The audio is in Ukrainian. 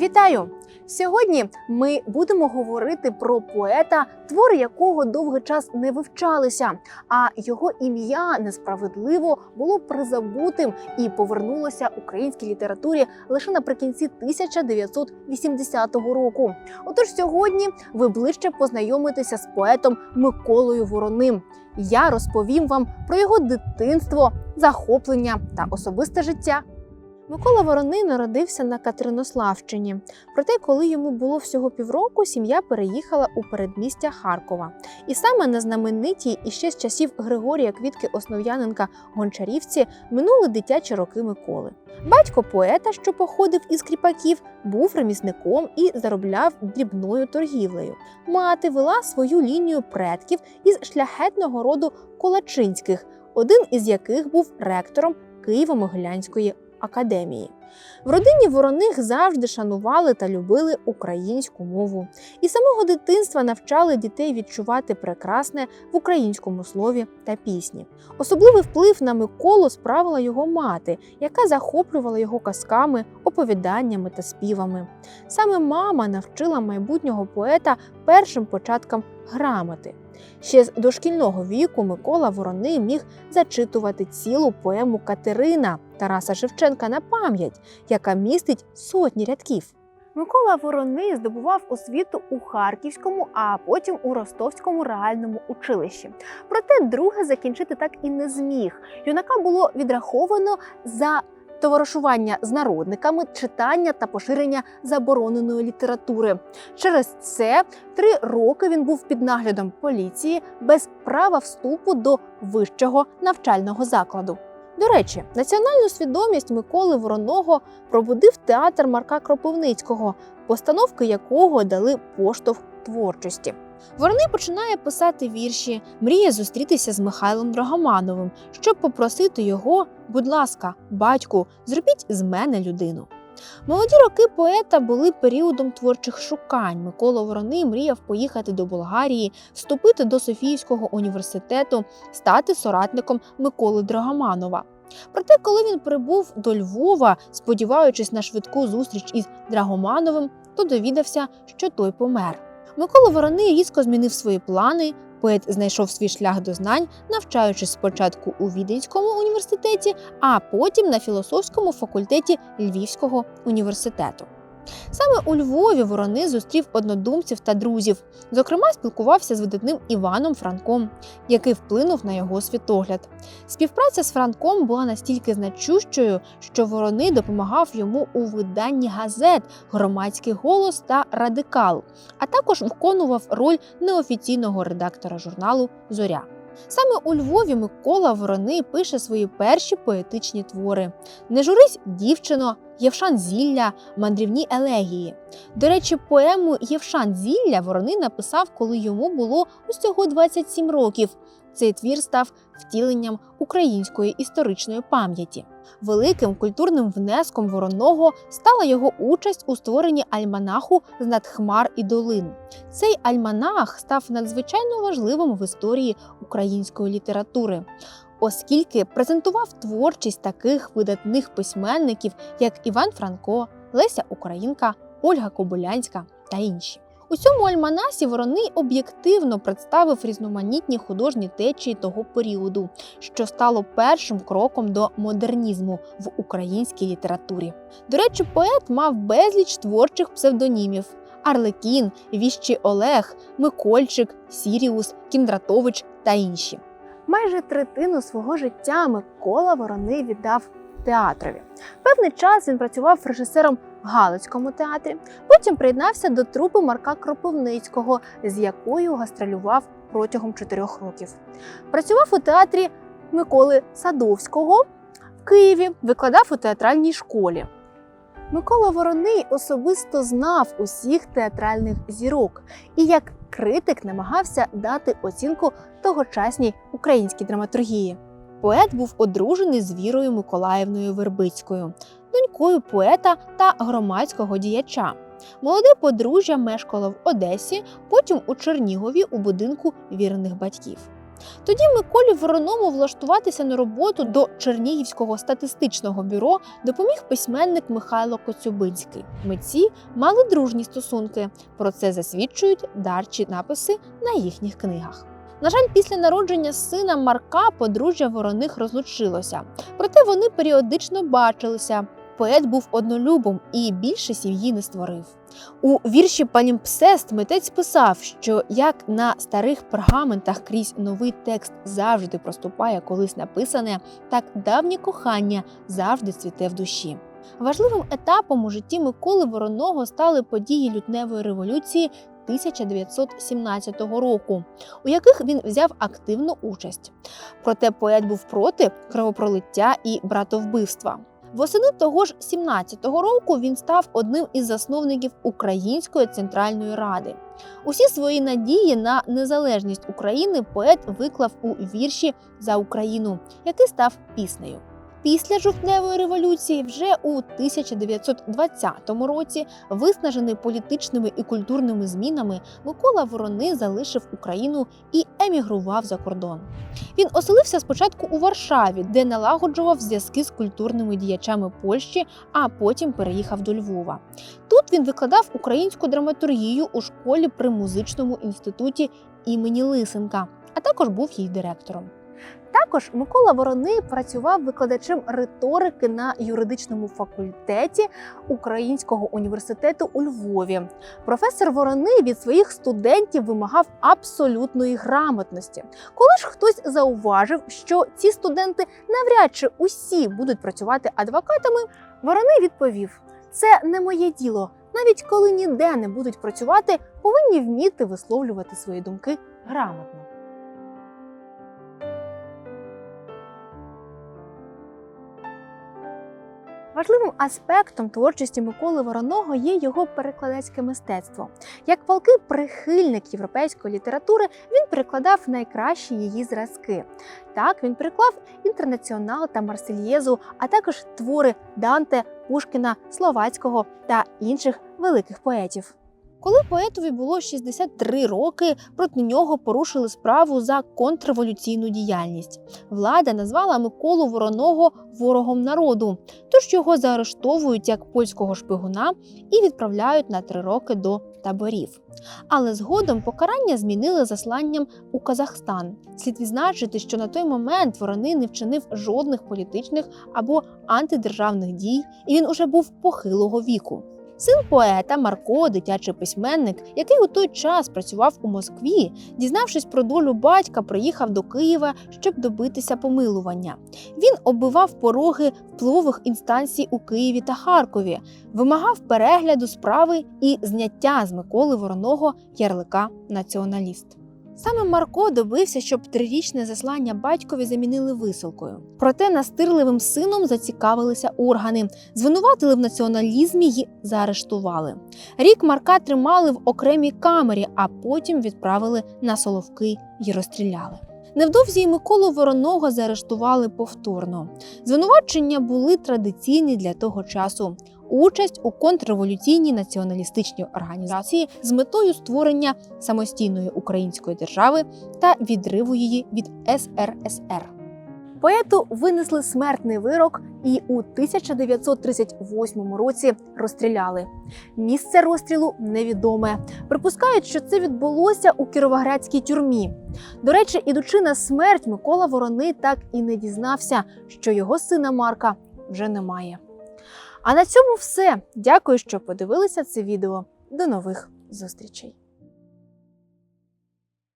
Вітаю! Сьогодні ми будемо говорити про поета, твори якого довгий час не вивчалися, а його ім'я несправедливо було призабутим і повернулося українській літературі лише наприкінці 1980 року. Отож, сьогодні ви ближче познайомитеся з поетом Миколою Вороним. Я розповім вам про його дитинство, захоплення та особисте життя. Микола Вороний народився на Катеринославщині. Проте, коли йому було всього півроку, сім'я переїхала у передмістя Харкова. І саме на знаменитій і ще з часів Григорія Квітки Основ'яненка Гончарівці минули дитячі роки Миколи. Батько поета, що походив із кріпаків, був ремісником і заробляв дрібною торгівлею. Мати вела свою лінію предків із шляхетного роду Колачинських, один із яких був ректором Києво-Могилянської академії. В родині вороних завжди шанували та любили українську мову. І самого дитинства навчали дітей відчувати прекрасне в українському слові та пісні. Особливий вплив на Миколу справила його мати, яка захоплювала його казками, оповіданнями та співами. Саме мама навчила майбутнього поета першим початкам грамоти. Ще з дошкільного віку Микола Вороний міг зачитувати цілу поему Катерина Тараса Шевченка на пам'ять, яка містить сотні рядків. Микола Вороний здобував освіту у Харківському, а потім у Ростовському реальному училищі. Проте друге закінчити так і не зміг. Юнака було відраховано за товаришування з народниками, читання та поширення забороненої літератури. Через це три роки він був під наглядом поліції без права вступу до вищого навчального закладу. До речі, національну свідомість Миколи Вороного пробудив театр Марка Кропивницького, постановки якого дали поштовх творчості. Вороний починає писати вірші, мріє зустрітися з Михайлом Драгомановим, щоб попросити його, будь ласка, батьку, зробіть з мене людину. Молоді роки поета були періодом творчих шукань. Микола Вороний мріяв поїхати до Болгарії, вступити до Софійського університету, стати соратником Миколи Драгоманова. Проте, коли він прибув до Львова, сподіваючись на швидку зустріч із Драгомановим, то довідався, що той помер. Микола Вороний різко змінив свої плани. Поет знайшов свій шлях до знань, навчаючись спочатку у Віденському університеті, а потім на філософському факультеті Львівського університету. Саме у Львові Ворони зустрів однодумців та друзів. Зокрема, спілкувався з видатним Іваном Франком, який вплинув на його світогляд. Співпраця з Франком була настільки значущою, що Ворони допомагав йому у виданні газет Громадський голос та Радикал, а також виконував роль неофіційного редактора журналу Зоря. Саме у Львові Микола Ворони пише свої перші поетичні твори: Не журись, дівчино, Євшан Зілля, мандрівні елегії. До речі, поему Євшан Зілля Ворони написав, коли йому було усього 27 років. Цей твір став втіленням української історичної пам'яті. Великим культурним внеском вороного стала його участь у створенні альманаху з надхмар і долин. Цей альманах став надзвичайно важливим в історії української літератури, оскільки презентував творчість таких видатних письменників, як Іван Франко, Леся Українка, Ольга Кобилянська та інші. У цьому альманасі Вороний об'єктивно представив різноманітні художні течії того періоду, що стало першим кроком до модернізму в українській літературі. До речі, поет мав безліч творчих псевдонімів: Арлекін, Віщий Олег, Микольчик, Сіріус, Кіндратович та інші. Майже третину свого життя Микола Вороний віддав театрові. Певний час він працював режисером в Галицькому театрі, потім приєднався до трупи Марка Кропивницького, з якою гастролював протягом чотирьох років. Працював у театрі Миколи Садовського в Києві, викладав у театральній школі. Микола Вороний особисто знав усіх театральних зірок і як критик намагався дати оцінку тогочасній українській драматургії. Поет був одружений з Вірою Миколаївною Вербицькою, донькою поета та громадського діяча. Молоде подружжя мешкало в Одесі, потім у Чернігові у будинку вірених батьків. Тоді Миколі Вороному влаштуватися на роботу до Чернігівського статистичного бюро допоміг письменник Михайло Коцюбинський. Митці мали дружні стосунки. Про це засвідчують дарчі написи на їхніх книгах. На жаль, після народження сина Марка подружжя вороних розлучилося, проте вони періодично бачилися. Поет був однолюбом і більше сім'ї не створив. У вірші Палімпсест митець писав, що як на старих пергаментах крізь новий текст завжди проступає колись написане, так давнє кохання завжди цвіте в душі. Важливим етапом у житті Миколи Вороного стали події лютневої революції 1917 року, у яких він взяв активну участь. Проте поет був проти кровопролиття і братовбивства. Восени того ж 17-го року він став одним із засновників Української центральної ради. Усі свої надії на незалежність України поет виклав у вірші за Україну, який став піснею. Після жовтневої революції, вже у 1920 році, виснажений політичними і культурними змінами, Микола Ворони залишив Україну і емігрував за кордон. Він оселився спочатку у Варшаві, де налагоджував зв'язки з культурними діячами Польщі, а потім переїхав до Львова. Тут він викладав українську драматургію у школі при музичному інституті імені Лисенка, а також був її директором. Також Микола Ворони працював викладачем риторики на юридичному факультеті Українського університету у Львові. Професор Ворони від своїх студентів вимагав абсолютної грамотності. Коли ж хтось зауважив, що ці студенти навряд чи усі будуть працювати адвокатами, Ворони відповів: це не моє діло. Навіть коли ніде не будуть працювати, повинні вміти висловлювати свої думки грамотно. Важливим аспектом творчості Миколи Вороного є його перекладацьке мистецтво. Як палкий прихильник європейської літератури, він перекладав найкращі її зразки. Так він переклав інтернаціонал та Марсельєзу, а також твори Данте, Пушкіна, Словацького та інших великих поетів. Коли поетові було 63 роки, проти нього порушили справу за контрреволюційну діяльність. Влада назвала Миколу Вороного ворогом народу, тож його заарештовують як польського шпигуна і відправляють на три роки до таборів. Але згодом покарання змінили засланням у Казахстан. Слід відзначити, що на той момент Вороний не вчинив жодних політичних або антидержавних дій, і він уже був похилого віку. Син поета Марко, дитячий письменник, який у той час працював у Москві, дізнавшись про долю батька, приїхав до Києва, щоб добитися помилування. Він оббивав пороги впливових інстанцій у Києві та Харкові, вимагав перегляду справи і зняття з Миколи Вороного ярлика націоналіст. Саме Марко добився, щоб трирічне заслання батькові замінили висилкою. Проте настирливим сином зацікавилися органи, звинуватили в націоналізмі й заарештували. Рік Марка тримали в окремій камері, а потім відправили на Соловки й розстріляли. Невдовзі й Миколу Вороного заарештували повторно. Звинувачення були традиційні для того часу. Участь у контрреволюційній націоналістичній організації з метою створення самостійної української держави та відриву її від СРСР. Поету винесли смертний вирок і у 1938 році розстріляли. Місце розстрілу невідоме. Припускають, що це відбулося у Кіровоградській тюрмі. До речі, ідучи на смерть, Микола Ворони так і не дізнався, що його сина Марка вже немає. А на цьому все. Дякую, що подивилися це відео. До нових зустрічей!